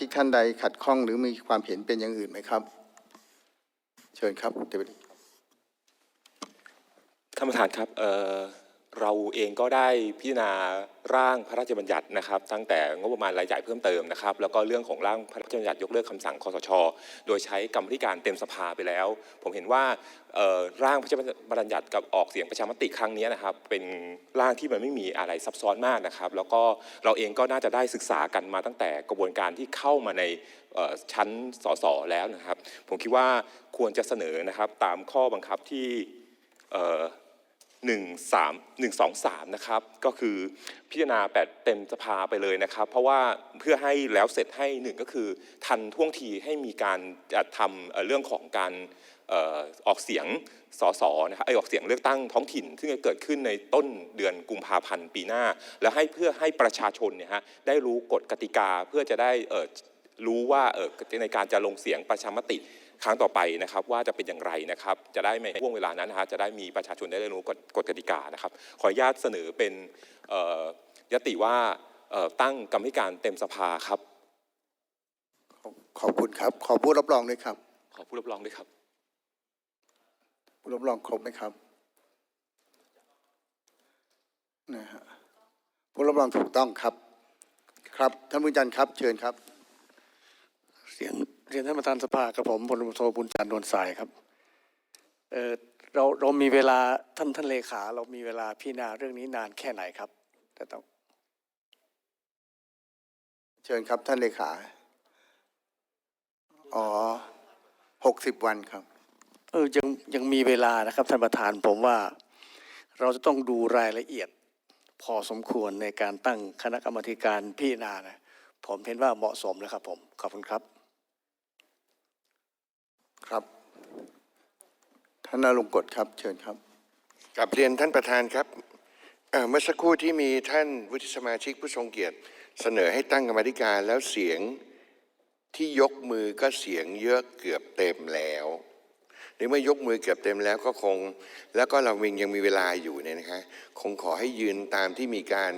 ชิกท่านใดขัดข้องหรือมีความเห็นเป็นอย่างอื่นไหมครับ เชิญครับเดวิท่านประธานครับเอ่อ เราเองก็ได้พิจารณาร่างพระราชบัญญัตินะครับ ตั้งแต่งบประมาณรายจ่ายเพิ่มเติมนะครับ แล้วก็เรื่องของร่างพระราชบัญญัติยกเลิกคำสั่งคอสช โดยใช้กรรมธิการเต็มสภาไปแล้ว ผมเห็นว่าร่างพระราชบัญญัติกับออกเสียงประชามติครั้งนี้นะครับ เป็นร่างที่มันไม่มีอะไรซับซ้อนมากนะครับ แล้วก็เราเองก็น่าจะได้ศึกษากันมาตั้งแต่กระบวนการที่เข้ามาในชั้นสสแล้วนะครับ ผมคิดว่าควรจะเสนอนะครับตามข้อบังคับที่ เอ่อหนึ่งสามหนึ่งสองสามนะครับก็คือพิจารณาแบบเต็มสภาไปเลยนะครับ เพราะว่าเพื่อให้แล้วเสร็จให้หนึ่งก็คือทันท่วงทีให้มีการจัดทำเรื่องของการออกเสียงสสนะครับไอออกเสียงเลือกตั้งท้องถิ่น ซึ่งจะเกิดขึ้นในต้นเดือนกุมภาพันธ์ปีหน้า แล้วให้เพื่อให้ประชาชนเนี่ยฮะได้รู้กฎกติกาเพื่อจะได้รู้ว่าในการจะลงเสียงประชามติ ครั้งต่อไปนะครับว่าจะเป็นอย่างไรนะครับจะได้ในห่วงเวลานั้นนะฮะจะได้มีประชาชนได้รู้กฎกฎกติกานะครับขออนุญาตเสนอเป็นเอ่อยติว่าเอ่อตั้งกรรมธิการเต็มสภาครับ ขอบคุณครับขอผู้รับรองด้วยครับ ขอผู้รับรองด้วยครับ ผู้รับรองครบไหมครับนะฮะผู้รับรองถูกต้องครับ ครับท่านผู้จันทร์ครับ เชิญครับเสียง เรียนท่านประธานสภากับผมพลตำรวจโทบุญจันทร์นวลสายครับเออเราเรามีเวลาท่านท่านเลขา เรามีเวลาพิจารณาเรื่องนี้นานแค่ไหนครับแต่ต้องเชิญครับท่านเลขา อ๋อหกสิบวันครับ เออยังยังมีเวลานะครับท่านประธานผมว่า เราจะต้องดูรายละเอียด พอสมควรในการตั้งคณะกรรมาธิการพิจารณานะผมเห็นว่าเหมาะสมแล้วครับผม ขอบคุณครับ ครับท่านนรงกฎครับ เชิญครับกับเรียนท่านประธานครับเมื่อสักครู่ที่มีท่านวุฒิสมาชิกผู้ทรงเกียรติ เสนอให้ตั้งกรรมธิการแล้วเสียงที่ยกมือก็เสียงเยอะเกือบเต็มแล้วในเมื่อยกมือเกือบเต็มแล้วก็คง แล้วก็เรายังมีเวลาอยู่เนี่ยนะคะ คงขอให้ยืนตามที่มีการ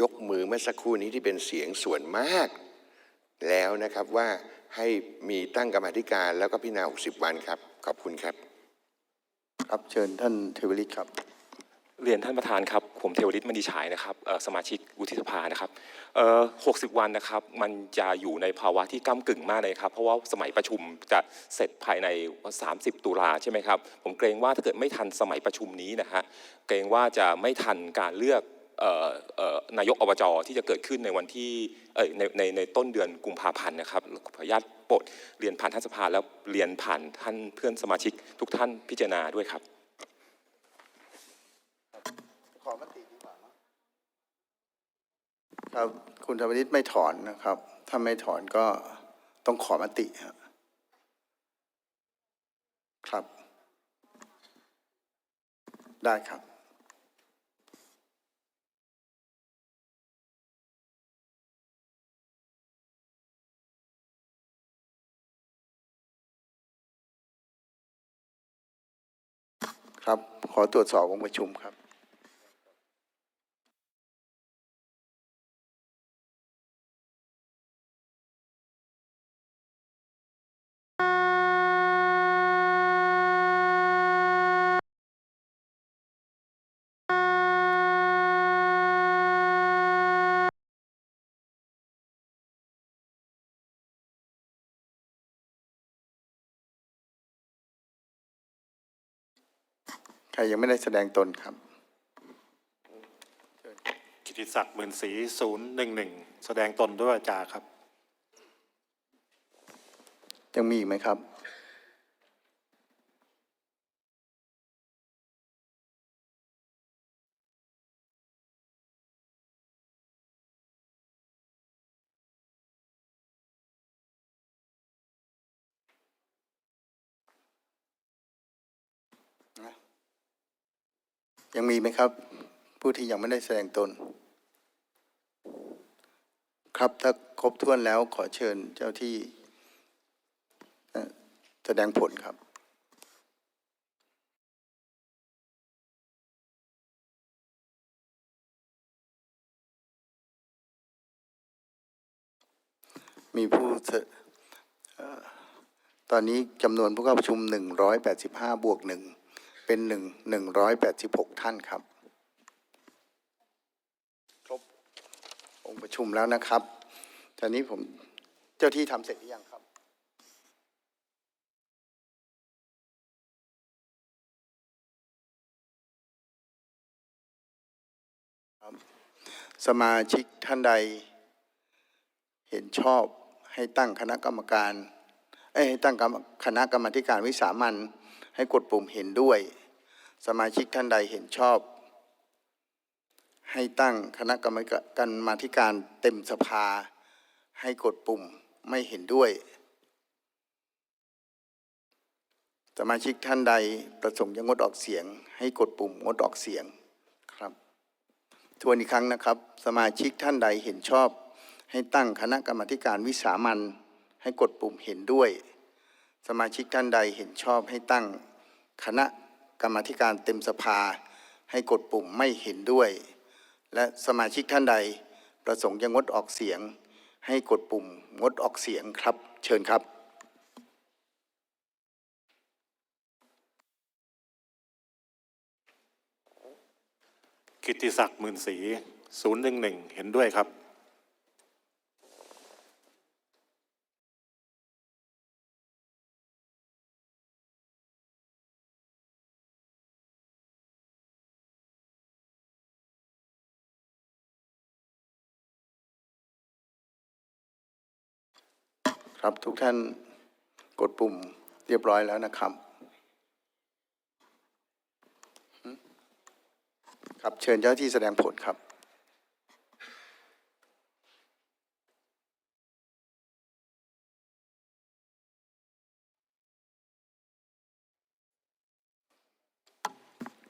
ยกมือเมื่อสักครู่นี้ที่เป็นเสียงส่วนมาก แล้วนะครับว่า ให้มีตั้งกรรมาธิการแล้วก็พิจารณา60 วันครับ ขอบคุณครับ ครับเชิญท่านเทวฤทธิ์ครับเรียนท่านประธานครับ ผมเทวฤทธิ์มณีฉายนะครับเอ่อสมาชิกวุฒิสภานะครับเอ่อ60วันนะครับ มันจะอยู่ในภาวะที่ก้ากึ่งมากเลยครับ เพราะว่าสมัยประชุมจะเสร็จภายใน 30 ตุลาใช่ไหมครับ ผมเกรงว่าถ้าเกิดไม่ทันสมัยประชุมนี้นะฮะ เกรงว่าจะไม่ทันการเลือกเอ่อเอ่อ นายกอบจที่จะเกิดขึ้นในวันที่ในในในต้นเดือนกุมภาพันธ์นะครับขออนุญาตโปรดเรียนผ่านท่านสภาแล้วเรียนผ่านท่านเพื่อนสมาชิกทุกท่านพิจารณาด้วยครับ ขอมติดีกว่าครับคุณธรรมนิตไม่ถอนนะครับ ถ้าไม่ถอนก็ต้องขอมติครับครับ ได้ครับ ครับ ขอตรวจสอบวงประชุมครับ ครยังไม่ได้แสดงตนครับ กิติศักดิ์หมื่นศรีศูนย์หนึ่งหนึ่งแสดงตนด้วยวาจาครับ ยังมีอีกไหมครับ ยังมีไหมครับ ผู้ที่ยังไม่ได้แสดงตน ครับถ้าครบถ้วนแล้วขอเชิญเจ้าที่แสดงผลครับมีผู้ตอนนี้จำนวนผู้เข้าประชุม 185 บวก ป็นหนึ่งหนึ่ง186ท่านครับ ครบองค์ประชุมแล้วนะครับตอนนี้ผมเจ้าที่ทำเสร็จหรือยังครับสมาชิกท่านใด เห็นชอบให้ตั้งคณะกรรมการให้ตั้งคณะกรรมธิการวิสามัน ให้กดปุ่มเห็นด้วย สมาชิกท่านใดเห็นชอบ ให้ตั้งคณะกรรมการมาธิการเต็มสภา ให้กดปุ่มไม่เห็นด้วย สมาชิกท่านใดประสงค์จะงดออกเสียง ให้กดปุ่มงดออกเสียงครับ ทวนอีกครั้งนะครับ สมาชิกท่านใดเห็นชอบ ให้ตั้งคณะกรรมาธิการวิสามันให้กดปุ่มเห็นด้วย สมาชิกท่านใดเห็นชอบให้ตั้งคณะกรรมาธิการเต็มสภา ให้กดปุ่มไม่เห็นด้วย และสมาชิกท่านใดประสงค์จะงดออกเสียง ให้กดปุ่มงดออกเสียงครับ เชิญครับกิตติศักดิ์หมื่นศรีศูนย์หนึ่งหนึ่งเห็นด้วยครับ ครับทุกท่านกดปุ่มเรียบร้อยแล้วนะครับ ครับเชิญเจ้าที่แสดงผลครับ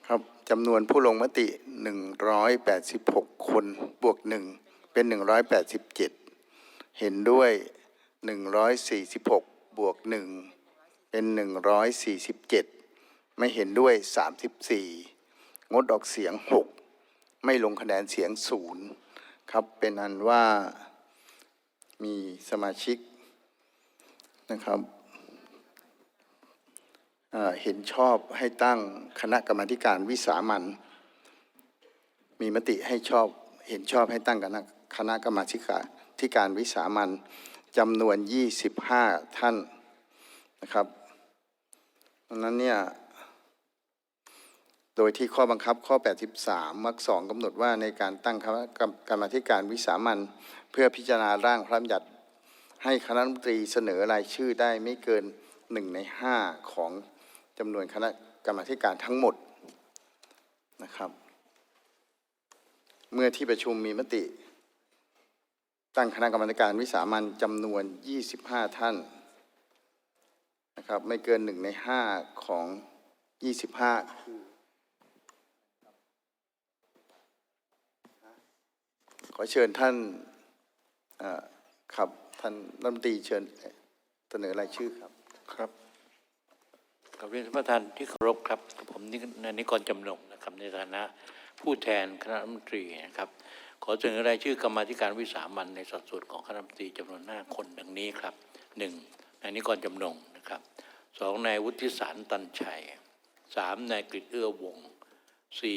ครับจำนวนผู้ลงมติ 186 คน บวกหนึ่งเป็น 187 เห็นด้วย 146 บวกหนึ่งเป็น 147 ไม่เห็นด้วย 34 งดออกเสียง 6 ไม่ลงคะแนนเสียงศูนย์ครับ เป็นอันว่ามีสมาชิกนะครับเเห็นชอบให้ตั้งคณะกรรมธิการวิสามันมีมติให้ชอบเห็นชอบให้ตั้งคณะคณะกรรมธิการที่การวิสามัน จำนวน 25 ท่านนะครับดังนั้นเนี่ยโดยที่ข้อบังคับข้อ 83 วรรคสองกำหนดว่าในการตั้งคณะกรรมธิการวิสามันเพื่อพิจารณาร่างพระราชบัญญัติ ให้คณะรัฐมนตรีเสนอรายชื่อได้ไม่เกินหนึ่งในห้าของจำนวนคณะกรรมธิการทั้งหมดนะครับ เมื่อที่ประชุมมีมติ ตั้งคณะกรรมการวิสามันจำนวน 25 ท่านนะครับไม่เกินหนึ่งในห้าของ 25 ขอเชิญท่านครับท่านรัฐมนตรีเชิญเสนอรายชื่อครับครับกับเรียนท่านประธานที่เคารพครับ ผมนินายนิกรจำนงนะครับในฐานะผู้แทนคณะรัฐมนตรีนะครับ อเสนอรายชื่อกรรมธิการวิสามันในสัดส่วนของคณะรัฐมนตรีจำนวนห้าคนดังนี้ครับหนึ่งนายนิกรจำนงนะครับสองนายวุฒิสารตันชัยสามนายกฤษเอื้อวงสี่